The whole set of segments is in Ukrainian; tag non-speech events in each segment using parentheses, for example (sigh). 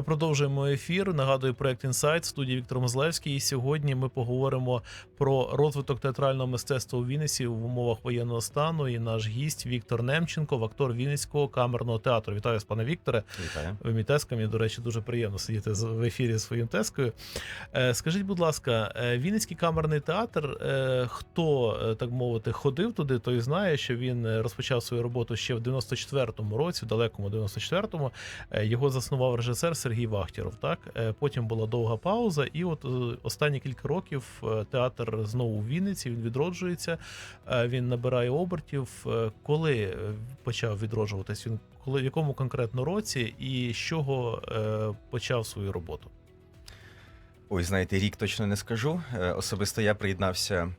Ми продовжуємо ефір. Нагадую, проект Інсайт студії Віктор Мозлевський. І сьогодні ми поговоримо про розвиток театрального мистецтва у Вінниці в умовах воєнного стану. І наш гість Віктор Немченко, актор Вінницького камерного театру. Вітаю вас, пане Вікторе. Вітаю. Ви мій тезка. Мені, до речі, дуже приємно сидіти з- в ефірі зі своїм тезкою. Е, Скажіть, будь ласка, е, Вінницький камерний театр, е, хто, так мовити, ходив туди, той знає, що він розпочав свою роботу ще в 94-му році, в далекому 94-му. Е, Його заснував режисер Сергій Вахтєров. Так Е, потім була довга пауза, і от е, останні кілька років е, театр знову у Вінниці. Він відроджується, він набирає обертів. Коли почав відроджуватись? Він коли в якому конкретно році і з чого почав свою роботу? Ой, знаєте, рік точно не скажу. Особисто я приєднався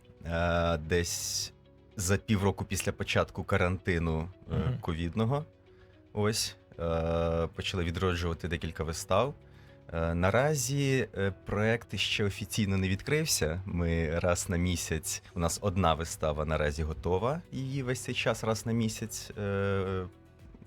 десь за півроку після початку карантину ковідного. Ось почали відроджувати декілька вистав. Е, Наразі е, проект ще офіційно не відкрився. Ми раз на місяць. У нас одна вистава наразі готова. Її весь цей час раз на місяць е,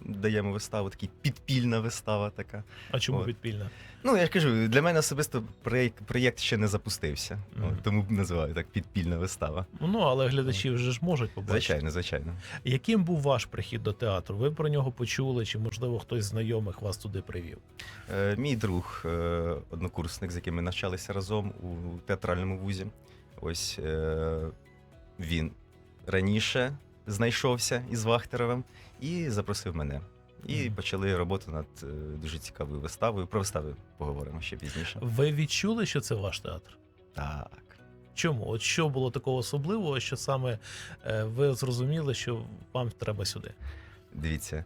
даємо виставу. Такий підпільна вистава така. А чому От. підпільна? Ну, я ж кажу, для мене особисто проєкт, проєкт ще не запустився. Мгм. От, тому називаю так підпільна вистава. Ну але глядачі вже ж можуть побачити. Звичайно, звичайно. Яким був ваш прихід до театру? Ви про нього почули, чи можливо хтось з знайомих вас туди привів? Е, мій друг, е, однокурсник, з яким ми навчалися разом у театральному вузі. Ось е, він раніше знайшовся із Вахтеровим і запросив мене. І почали роботу над е, дуже цікавою виставою. Про вистави поговоримо ще пізніше. Ви відчули, що це ваш театр? Так. Чому? От що було такого особливого, що саме е, ви зрозуміли, що вам треба сюди? Дивіться.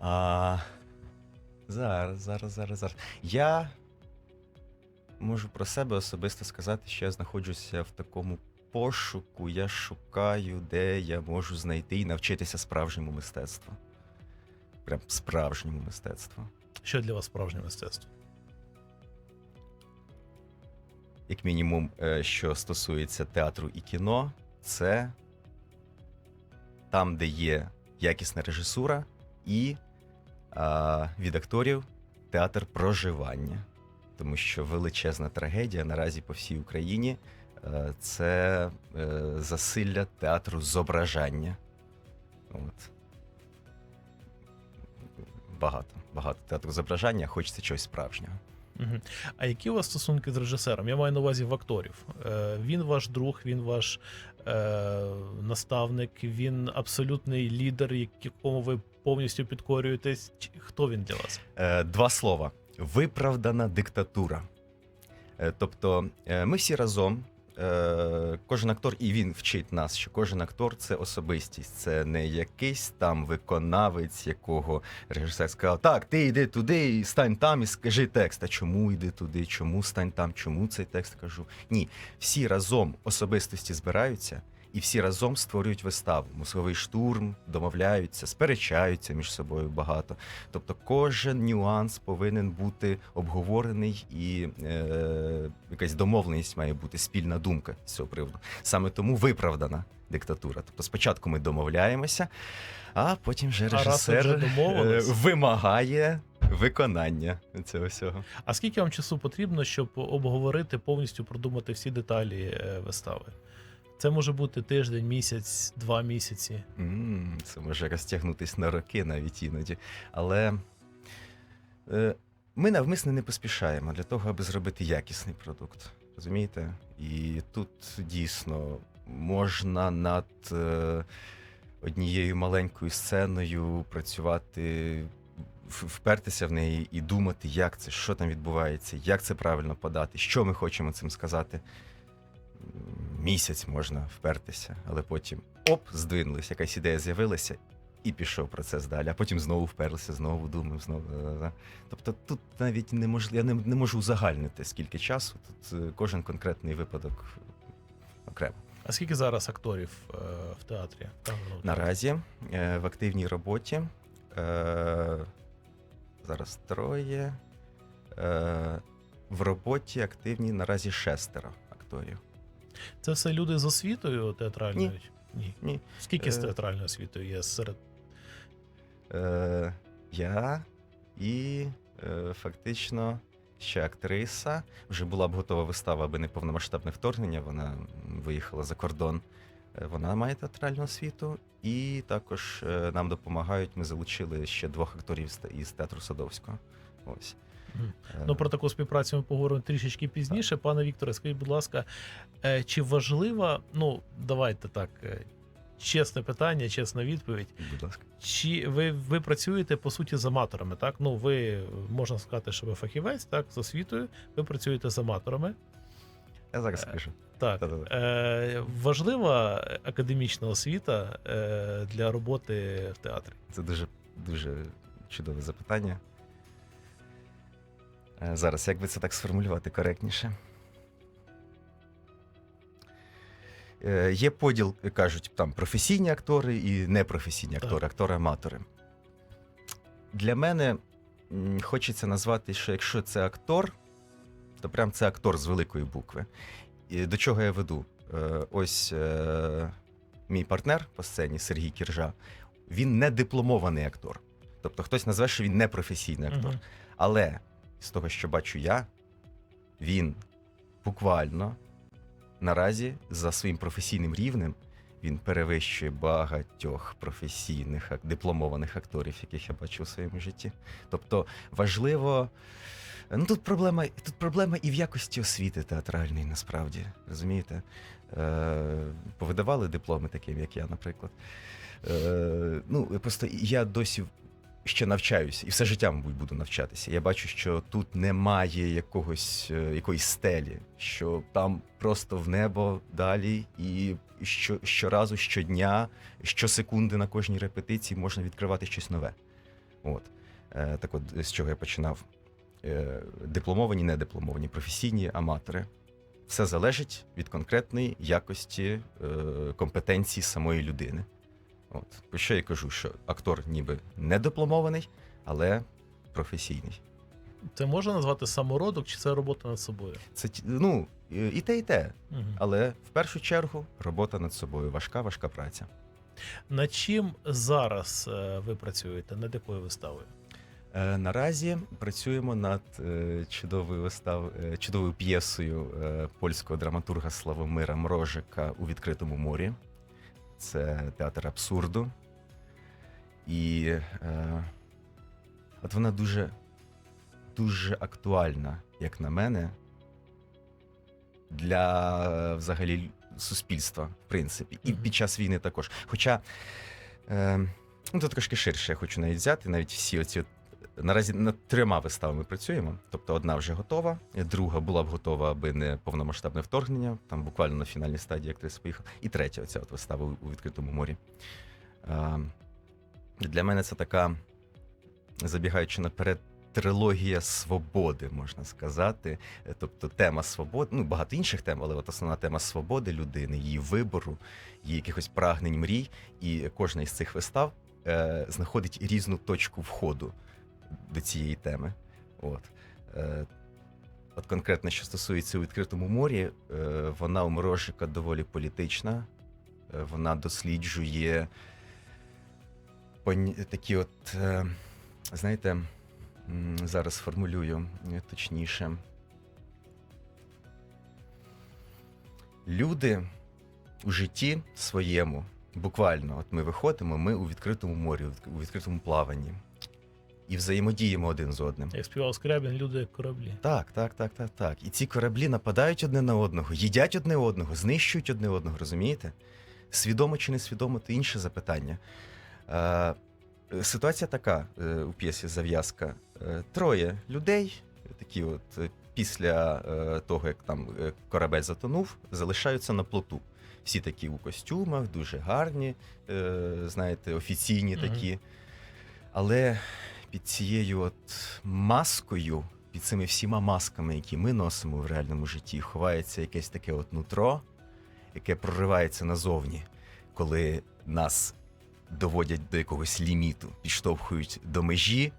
А, зараз, зараз, зараз, зараз. Я можу про себе особисто сказати, що я знаходжуся в такому пошуку. Я шукаю, де я можу знайти і навчитися справжньому мистецтву. Прям справжньому мистецтву. Що для вас справжнє мистецтво? Як мінімум, е, що стосується театру і кіно, це там, де є якісна режисура, і а, від акторів театр проживання. Тому що величезна трагедія наразі по всій Україні е, це е, засилля театру зображання. От. Багато, багато театру зображання, хочеться чогось справжнього. Угу. А які у вас стосунки з режисером? Я маю на увазі в акторів. Е, він ваш друг, він ваш е, наставник, він абсолютний лідер, якому ви повністю підкорюєтесь. Хто він для вас? Е, Два слова: виправдана диктатура. Е, Тобто, е, ми всі разом, е, кожен актор, і він вчить нас, що кожен актор це особистість, це не якийсь там виконавець, якого режисер сказав: так, ти йди туди, і стань там і скажи текст. А чому йди туди? Чому стань там? Чому цей текст кажу? Ні, всі разом особистості збираються. І всі разом створюють виставу. Мозговий штурм, домовляються, сперечаються між собою багато. Тобто кожен нюанс повинен бути обговорений, і е, якась домовленість має бути спільна думка з цього приводу. Саме тому виправдана диктатура. Тобто спочатку ми домовляємося, а потім вже режисер вже е, вимагає виконання цього всього. А скільки вам часу потрібно, щоб обговорити повністю продумати всі деталі е, вистави? Це може бути тиждень, місяць, два місяці. М, Це може розтягнутись на роки навіть іноді. Але е, ми навмисно не поспішаємо для того, аби зробити якісний продукт. Розумієте? І тут дійсно можна над е, однією маленькою сценою працювати, впертися в неї і думати, як це, що там відбувається, як це правильно подати, що ми хочемо цим сказати. Місяць можна впертися, але потім оп, здвинулись, якась ідея з'явилася, і пішов процес далі. А потім знову вперлися, знову думав, знову. Тобто тут навіть неможливо, я не, не можу узагальнити скільки часу. Тут е, кожен конкретний випадок окремо. А скільки зараз акторів е, в театрі? Камерного театру? Наразі е, в активній роботі е, зараз троє. Е, В роботі активні наразі шестеро акторів. Це все люди з освітою театральною? Ні. Ні. Ні. Скільки з Е. театральною освітою є серед Е, я і е, фактично ще актриса. Вже була б готова вистава, аби не повномасштабне вторгнення. Вона виїхала за кордон. Е, Вона має театральну освіту, і також е, нам допомагають. Ми залучили ще двох акторів із театру Садовського. Ось. Е, Ну, про таку співпрацю ми поговоримо трішечки пізніше. Пане Вікторе, скажіть, будь ласка, е, чи важлива, ну, давайте так, е, чесне питання, чесна відповідь. Будь ласка. Чи ви, ви працюєте по суті з аматорами? Так, ну ви можна сказати, що ви фахівець, так, з освітою, ви працюєте з аматорами. Я зараз скажу. Так, е, важлива академічна освіта е, для роботи в театрі. Це дуже дуже чудове запитання. Е, Зараз, як би це так сформулювати коректніше? Е, Є поділ, кажуть, там професійні актори і непрофесійні актори, актори-аматори. Для мене хочеться назвати, що якщо це актор, то прям це актор з великої букви. І до чого я веду? Е, Ось мій партнер по сцені Сергій Кіржа, він не дипломований актор. Тобто хтось назве, що він не професійний актор. Але з того, що бачу я, він буквально наразі за своїм професійним рівнем він перевищує багатьох професійних дипломованих акторів, яких я бачив у своєму житті. Тобто важливо. Ну тут проблема, тут проблема і в якості освіти театральної, насправді. Розумієте? Е, повидавали дипломи таким, як я, наприклад. Е, ну, просто я досі ще навчаюся, і все життя, мабуть, буду навчатися. Я бачу, що тут немає якогось е, якоїсь стелі, що там просто в небо далі, і що, щоразу, щодня, щосекунди на кожній репетиції можна відкривати щось нове. От. Е, так от, з чого я починав. Е, дипломовані, недипломовані, професійні аматори. Все залежить від конкретної якості компетенції самої людини. От. Що я кажу, що актор ніби не дипломований, але професійний. Це можна назвати самородок, чи це робота над собою? Це ну, і те, і те. Мгм. Але в першу чергу робота над собою. Важка, важка праця. Над чим зараз е, ви працюєте? Над якою виставою? Е, наразі працюємо над е, чудовою вистав, е, чудовою п'єсою е, польського драматурга Славомира Мрожика у відкритому морі. Це театр абсурду. І е, от вона дуже, дуже актуальна, як на мене, для взагалі суспільства, в принципі, і під час війни також. Хоча. Е, Ну, це трошки ширше, я хочу навіть взяти. Навіть всі оці. Наразі над трьома виставами працюємо. Тобто одна вже готова, друга була б готова, аби не повномасштабне вторгнення, там буквально на фінальній стадії актриса поїхала. І третя оця от вистава у, у відкритому морі. Для мене це така, забігаючи наперед, трилогія свободи, можна сказати. Е, Тобто тема свободи, ну багато інших тем, але от основна тема свободи людини, її вибору, її якихось прагнень мрій. І кожна із цих вистав е, знаходить різну точку входу до цієї теми. От. Е, от конкретно, що стосується у відкритому морі, е, вона у Морожика доволі політична. Е, вона досліджує такі от, знаєте, зараз формулюю точніше. Люди у житті своєму, буквально, от ми виходимо, ми у відкритому морі, у відкритому плаванні і взаємодіємо один з одним. Як співав Скрябін, люди як кораблі. Так, так, так, так, так. І ці кораблі нападають одне на одного, їдять одне одного, знищують одне одного, розумієте? Свідомо чи несвідомо, то інше запитання. Е, ситуація така е, у п'єсі Зав'язка. Е, троє людей, такі от е, після е, того, як там е, корабель затонув, залишаються на плоту. Всі такі у костюмах, дуже гарні, е, знаєте, офіційні такі. Але під цією от маскою, під цими всіма масками, які ми носимо в реальному житті, ховається якесь таке от нутро, яке проривається назовні, коли нас доводять до якогось ліміту, підштовхують до межі,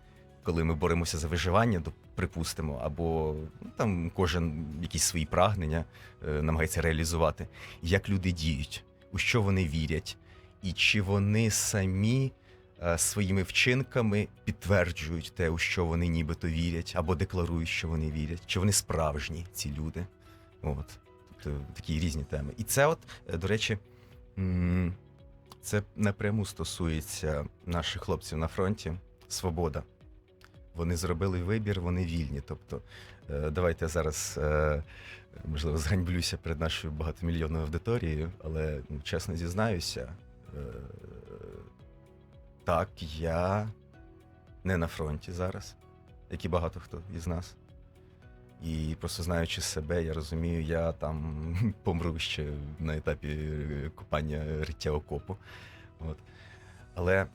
коли ми боремося за виживання, припустимо, або ну, там кожен якісь свої прагнення е, намагається реалізувати. Як люди діють, у що вони вірять, і чи вони самі своїми вчинками підтверджують те, у що вони нібито вірять, або декларують, що вони вірять, чи вони справжні, ці люди. От. Тобто такі різні теми. І це, от, е, до речі, це напряму стосується наших хлопців на фронті. Свобода. Вони зробили вибір, вони вільні. Тобто, е, давайте я зараз, е, можливо, зганьблюся перед нашою багатомільйонною аудиторією, але ну, чесно зізнаюся, е, так, я не на фронті зараз, як і багато хто із нас. І просто знаючи себе, я розумію, я там (laughs) помру ще на етапі е, копання риття окопу. От. Але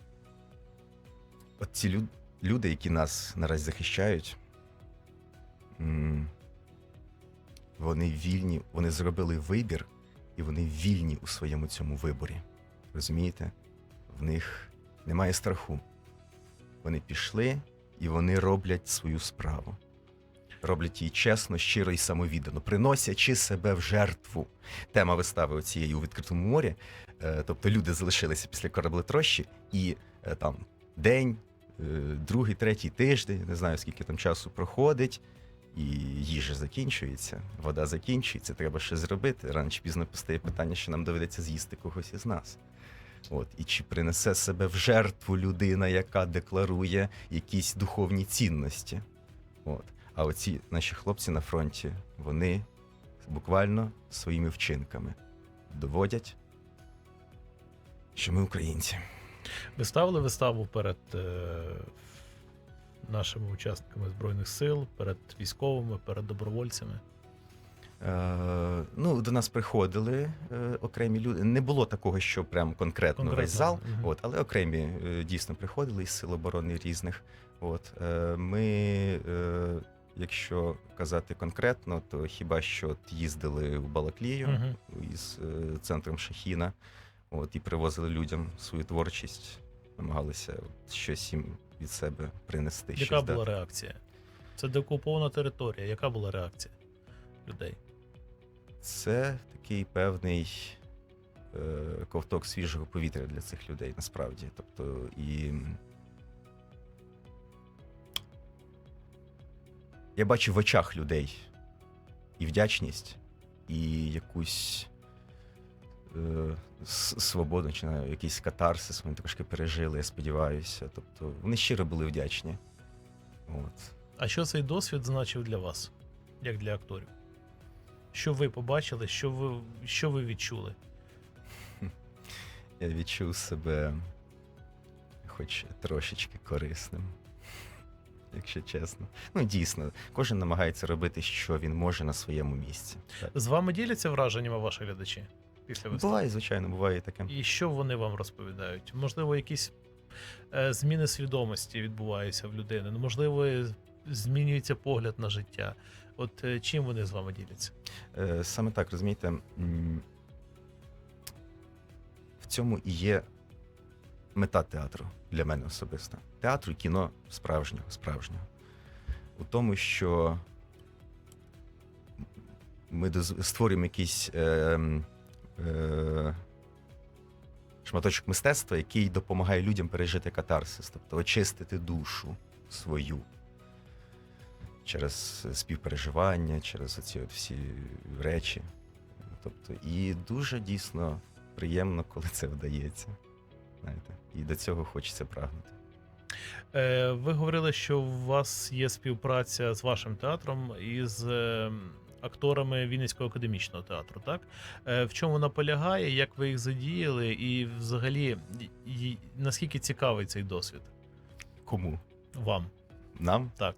от ці лю- люди, які нас наразі захищають, вони вільні, вони зробили вибір, і вони вільні у своєму цьому виборі. Розумієте? В них немає страху. Вони пішли і вони роблять свою справу. Роблять її чесно, щиро і самовіддано, приносячи себе в жертву. Тема вистави цієї у відкритому морі. Е, тобто люди залишилися після кораблетрощі, і е, там день, е, другий, третій тиждень, не знаю скільки там часу проходить, і їжа закінчується, вода закінчується, треба щось зробити. Рано чи пізно постає питання, що нам доведеться з'їсти когось із нас. От, і чи принесе себе в жертву людина, яка декларує якісь духовні цінності? От. А оці наші хлопці на фронті, вони буквально своїми вчинками доводять, що ми українці. Ви ставили виставу перед е, нашими учасниками Збройних сил, перед військовими, перед добровольцями. Е, ну, до нас приходили е, окремі люди. Не було такого, що прям конкретно, Конкретно, весь зал, мгм. от, але окремі е, дійсно приходили із сил оборони різних. От, ми, якщо казати конкретно, то хіба що їздили в Балаклію Мгм. із центром Шахіна, от, і привозили людям свою творчість, намагалися щось їм від себе принести. Яка щось була дати. реакція? Це деокупована територія. Яка була реакція людей? Це такий певний е, ковток свіжого повітря для цих людей насправді. Тобто і. Я бачу в очах людей і вдячність, і якусь е, свободу, чи не якийсь катарсис вони трошки пережили, я сподіваюся. Тобто вони щиро були вдячні. От. А що цей досвід значив для вас, як для акторів? Що ви побачили, що ви, що ви відчули? Я відчув себе хоч трошечки корисним, якщо чесно. Ну, дійсно, кожен намагається робити, що він може на своєму місці. Так. З вами діляться враженнями ваші глядачі після вистави? Буває, звичайно, буває і таке. І що вони вам розповідають? Можливо, якісь е, зміни свідомості відбуваються в людини. Можливо, е, змінюється погляд на життя. От е, чим вони з вами діляться? Е, Саме так, розумієте, в цьому і є мета театру для мене особисто. Театру і кіно справжнього, справжнього. У тому, що ми створюємо якийсь е, е, шматочок мистецтва, який допомагає людям пережити катарсис, тобто очистити душу свою через співпереживання, через оці от всі речі. Тобто, і дуже дійсно приємно, коли це вдається. Знаєте, і до цього хочеться прагнути. Е, ви говорили, що у вас є співпраця з вашим театром із е, акторами Вінницького академічного театру, так? Е, в чому вона полягає, як ви їх задіяли, і взагалі і- і наскільки цікавий цей досвід Кому? вам? Нам? Так.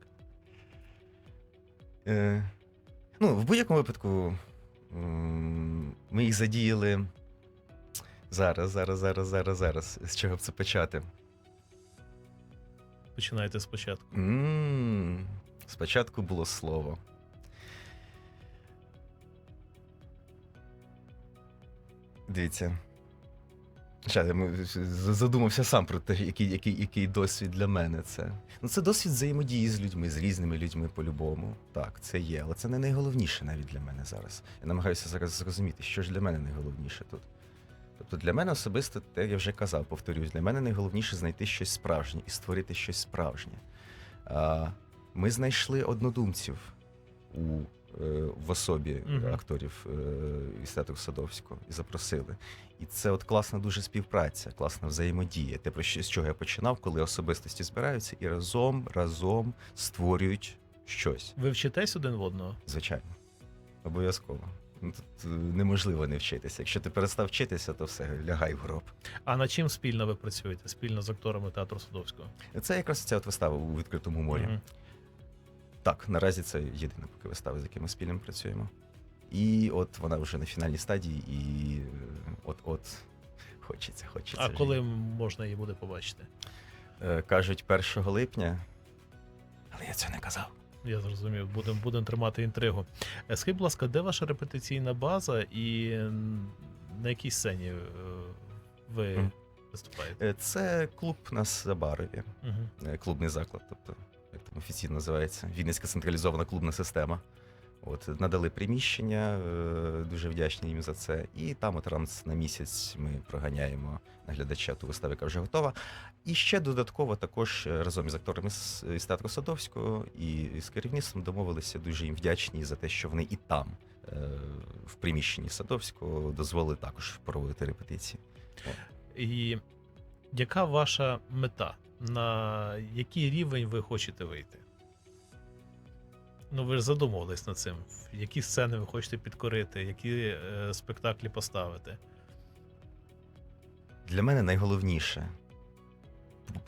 Е, ну, в будь-якому випадку ми їх задіяли зараз, зараз, зараз, зараз, зараз. З чого б це почати? Починайте спочатку. Спочатку було слово. Дивіться. Чекай, ми- задумався сам про те, який, який, який досвід для мене це. Ну, це досвід взаємодії з людьми, з різними людьми по-любому. Так, це є, але це не найголовніше навіть для мене зараз. Я намагаюся зараз зрозуміти, що ж для мене найголовніше тут. Тобто для мене особисто, те я вже казав, повторюсь, для мене найголовніше знайти щось справжнє і створити щось справжнє. Ми знайшли однодумців у, в особі Мгм. акторів е, із Садовського і запросили. І це от класна дуже співпраця, класна взаємодія. Те, про що з чого я починав, коли особистості збираються і разом, разом створюють щось. Ви вчитесь один в одного? Звичайно, обов'язково. Ну, Тут е, неможливо не вчитися. Якщо ти перестав вчитися, то все, лягай в гроб. А над чим спільно ви працюєте? Спільно з акторами театру Садовського? Це якраз ця от вистава у відкритому морі. Мгм. Так, наразі це єдина поки вистава, з якими ми спільно працюємо. І от вона вже на фінальній стадії, і е, от-от хочеться, хочеться. А вже коли можна її буде побачити? Е, кажуть 1 липня. Але я цього не казав. Я зрозумів, будемо будем тримати інтригу. Е, Скажіть, будь ласка, де ваша репетиційна база і на якій сцені е, ви виступаєте? Е, Це клуб на Забарові, Мгм. е, клубний заклад, тобто, як там офіційно називається, Вінницька централізована клубна система. От, надали приміщення, е, дуже вдячні їм за це. І там от раз на місяць ми проганяємо наглядача ту виставу, яка вже готова. І ще додатково також е, разом із акторами з, театру Садовського і з керівництвом домовилися дуже їм вдячні за те, що вони і там, е, в приміщенні Садовського, дозволили також проводити репетиції. І яка ваша мета? На який рівень ви хочете вийти? Ну, ви ж задумувались над цим. Які сцени ви хочете підкорити, які е, спектаклі поставити? Для мене найголовніше.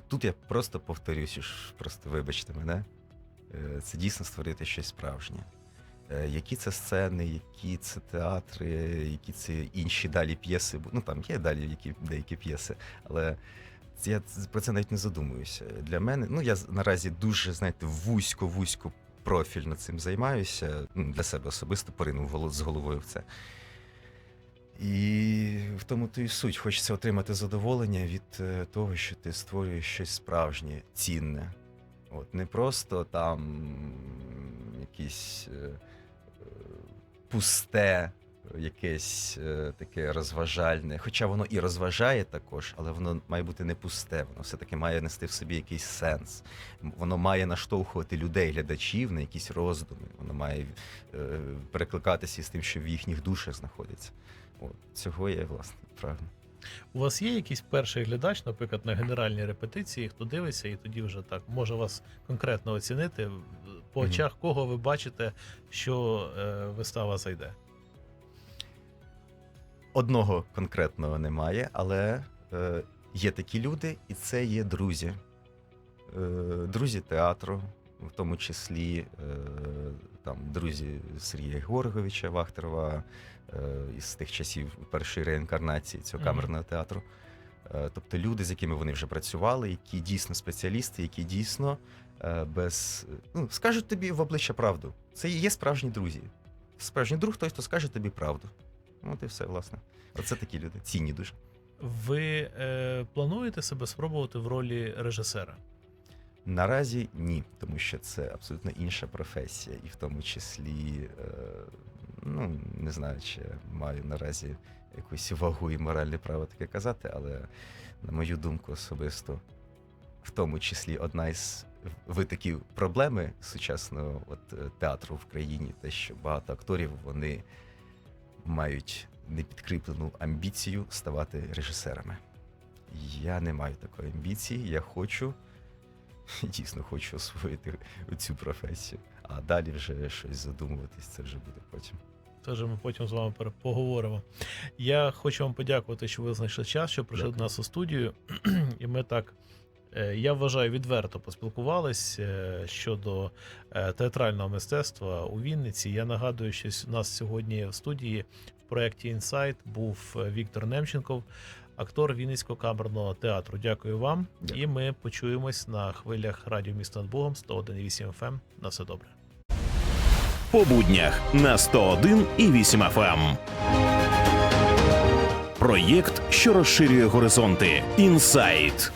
Тут я просто повторюсь, просто вибачте мене. е, Це дійсно створити щось справжнє. Е, Які це сцени, які це театри, які це інші далі п'єси. Ну там є далі які, деякі п'єси, але я про це навіть не задумуюся. Для мене, ну я наразі дуже, знаєте, вузько-вузько профільно цим займаюся. Ну, для себе особисто поринув з головою в це. І в тому то і суть. Хочеться отримати задоволення від е, того, що ти створюєш щось справжнє, цінне. От не просто там якісь е, е, пусте, якесь е, таке розважальне. Хоча воно і розважає також, але воно має бути не пусте, воно все-таки має нести в собі якийсь сенс. Воно має наштовхувати людей, глядачів на якісь роздуми. Воно має е, перекликатися з тим, що в їхніх душах знаходиться. От цього я власне прагну. У вас є якийсь перший глядач, наприклад, на генеральній репетиції, хто дивиться, і тоді вже так може вас конкретно оцінити, по очах кого ви бачите, що е, вистава зайде. Одного конкретного немає, але е, є такі люди, і це є друзі. Е, друзі театру, в тому числі е, там друзі Сергія Георговича Вахтерова е, із тих часів першої реінкарнації цього камерного театру. Е, тобто люди, з якими вони вже працювали, які дійсно спеціалісти, які дійсно е, без ну, скажуть тобі в обличчя правду. Це і є справжні друзі. Справжній друг той, хто скаже тобі правду. От і все, власне. Оце такі люди, цінні дуже. Ви е, плануєте себе спробувати в ролі режисера? Наразі ні, тому що це абсолютно інша професія, і в тому числі, е, ну не знаю, чи маю наразі якусь вагу і моральне право таке казати, але на мою думку особисто, в тому числі одна із витоків проблеми сучасного от, е, театру в країні, те, що багато акторів вони мають непідкріплену амбіцію ставати режисерами. Я не маю такої амбіції, я хочу (laughs) дійсно хочу освоїти цю професію. А далі вже щось задумуватись, це вже буде потім. Тож ми потім з вами поговоримо. Я хочу вам подякувати, що ви знайшли час, що прийшли до нас у студію. (clears throat) І ми так, я вважаю, відверто поспілкувались е, щодо е, театрального мистецтва у Вінниці. Я нагадую, що у нас сьогодні в студії в проєкті Інсайт був е, Віктор Немченков, актор Вінницького камерного театру. Дякую вам. Дякую. І ми почуємось на хвилях радіо міста над Богом 101,8 FM. На все добре. По буднях на 101 і 8 FM. Проєкт, що розширює горизонти. Інсайт.